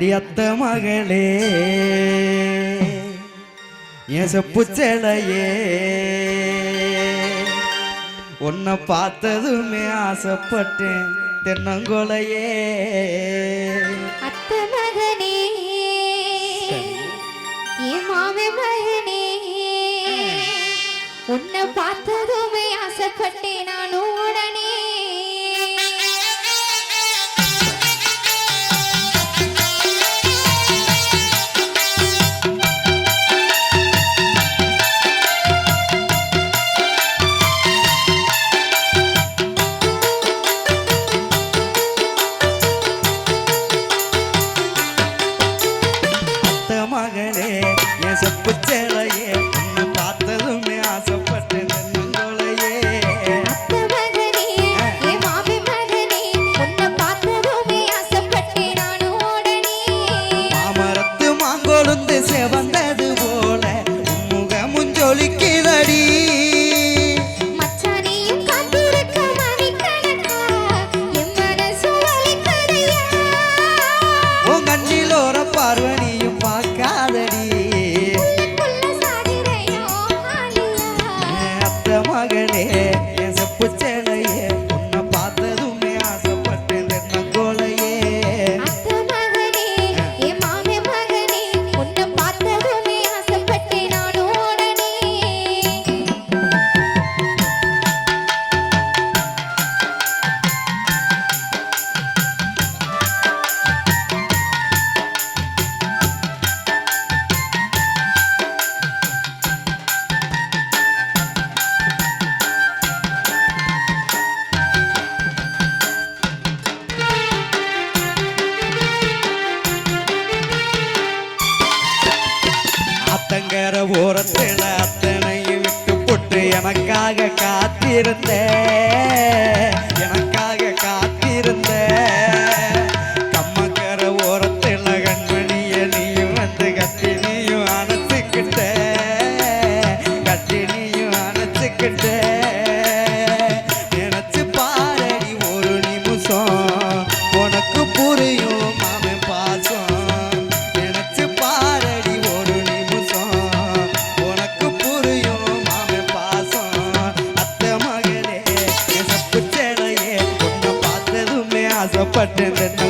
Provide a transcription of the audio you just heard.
அடியத்த மகளே. என் செலையே. உன்னை பார்த்ததுமே ஆசைப்பட்டேன் தென்னங்கொலையே. அத்த மகனே. மாமே மகனே. உன்னை பார்த்ததுமே ஆசைப்பட்ட ஆத்தங்கர ஓரத்தில் அத்தனையும் விட்டு போட்டு எனக்காக காத்திருந்தேன் எனக்கு பட்டேன்